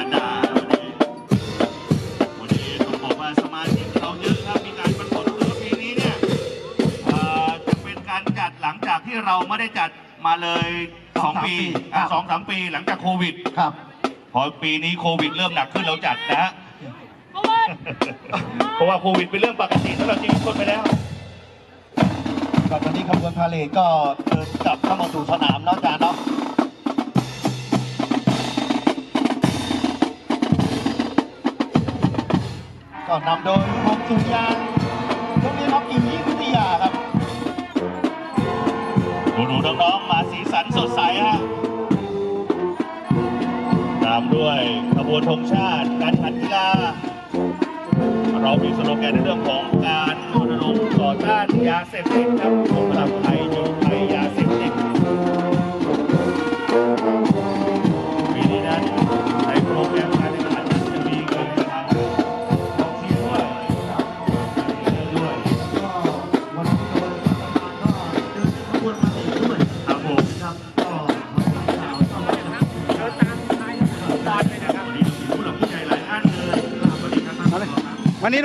วันนี้ต้องบอกว่าสมาชิกเรายอะมีการประกวดปีนี้เนี่ยจะเป็นการจัดหลังจากที่เราไม่ได้จัดมาเลยสองปีสองสามปีหลังจากโควิด ครับ พอปีนี้โควิดเริ่มหนักขึ้นเราจัดนะเพราะว่าโควิดเป็นเรื่องปกติสำหรับชีวิตคนไปแล้ว ครับวันนี้ขบวนพาเลก็เดินกลับเข้ามาสู่สนามน้อาจารเนาะ ก็นำโดยพงสุริยางโรงเรียนฮอกกี้วิทยาครับ ดูดูน้องๆมาสีสันสดใสฮะ ตามด้วยขบวนธงชาติ การขันกีฬา เรามีสโลแกนในเรื่องของการรณรงค์ต่อต้านยาเสพติดครับของพลังไทยอยู่ไทย วันนี้